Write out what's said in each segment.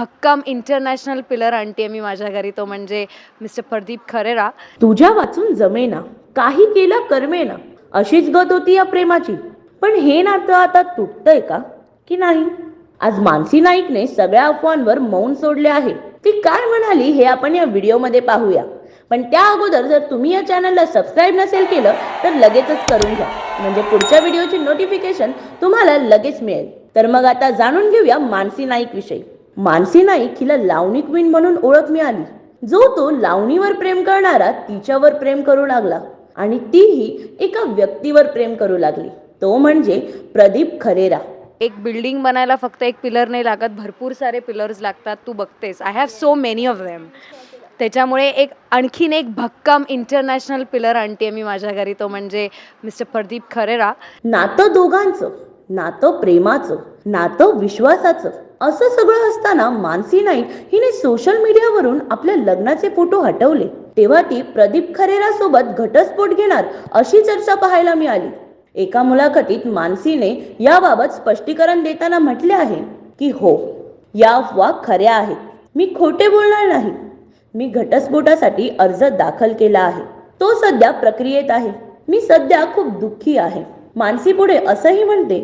भक्कम international pillar आणते मी माझ्या घरी. तो म्हणजे मिस्टर प्रदीप खरेरा. तुझ्या वाचून जमेना काही केलं कर्मेना. अशीच गत होती या प्रेमाची. पण हे नातं आता तुटतंय का? की नाही? आज मानसी नाईकने सगळ्या अफवांवर मौन सोडले आहे. ती काय म्हणाली हे आपण या व्हिडिओमध्ये पाहूया. पण त्या अगोदर जर तुम्ही या चॅनलला सबस्क्राईब नसेल केलं तर लगेचच करून घ्या. म्हणजे पुढच्या व्हिडिओची नोटिफिकेशन तुम्हाला लगेच मिळेल. तर मग आता जाणून घेऊया मानसी नाईक विषयी मानसी नाईक हिला लावणी क्वीन म्हणून ओळख मिळाली. जो तो लावणीवर प्रेम करणारा तिच्यावर प्रेम करू लागला आणि तीही एका व्यक्तीवर प्रेम करू लागली. तो म्हणजे प्रदीप खरेरा. एक बिल्डिंग बनायला फक्त एक पिलर नाही लागत भरपूर सारे पिलर्स लागतात. तू बघतेस. I have so many of them त्याच्यामुळे एक आणखीन एक भक्कम इंटरनॅशनल पिलर आणते मी माझ्या घरी. तो म्हणजे मिस्टर प्रदीप खरेरा. नातं दोघांचं नातं प्रेमाचं नातं विश्वासाचं. असं सगळं असताना मानसी नाईक हिने सोशल मीडियावरून आपल्या लग्नाचे फोटो हटवले. तेव्हा ती प्रदीप खरेरा सोबत घटस्फोट घेणार अशी चर्चा पाहायला मिळाली. एका मुलाखतीत मानसीने याबाबत स्पष्टीकरण देताना म्हटले आहे की हो या अफवा खऱ्या आहेत. मी खोटे बोलणार नाही. मी घटस्फोटासाठी अर्ज दाखल केला आहे. तो सध्या प्रक्रियेत आहे. मी सध्या खूप दुःखी आहे. मानसी पुढे असंही म्हणते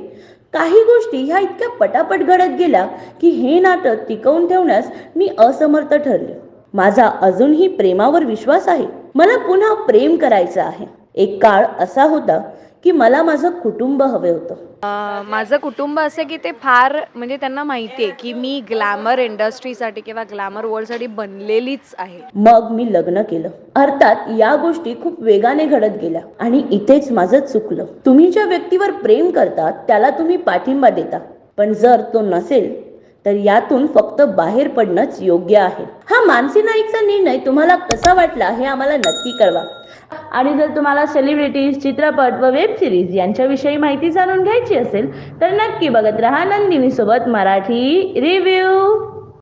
काही गोष्टी ह्या इतक्या पटापट घडत गेल्या की हे नातं टिकवून ठेवण्यास मी असमर्थ ठरले. माझा अजूनही प्रेमावर विश्वास आहे. मला पुन्हा प्रेम करायचं आहे. एक काळ असा होता की मला माझं कुटुंब हवे होतं. माझं कुटुंब असं की ते फार म्हणजे त्यांना माहिती आहे की मी ग्लॅमर इंडस्ट्रीसाठी किंवा ग्लॅमर वर्ल्डसाठी बनलेलीच आहे. मग मी लग्न केलं. अर्थात या गोष्टी खूप वेगाने घडत गेल्या आणि इथेच माझं चुकलं. तुम्ही ज्या व्यक्तीवर प्रेम करता त्याला तुम्ही पाठिंबा देता. पण जर तो नसेल तर यातून फक्त बाहेर पडणंच योग्य आहे. हा मानसी नाईकचा निर्णय तुम्हाला कसा वाटला हे आम्हाला नक्की कळवा. आणि जर तुम्हाला सेलिब्रिटीज चित्रपट व वेब सिरीज यांच्याविषयी माहिती जाणून घ्यायची असेल तर नक्की बघत राहा नंदिनीसोबत मराठी रिव्ह्यू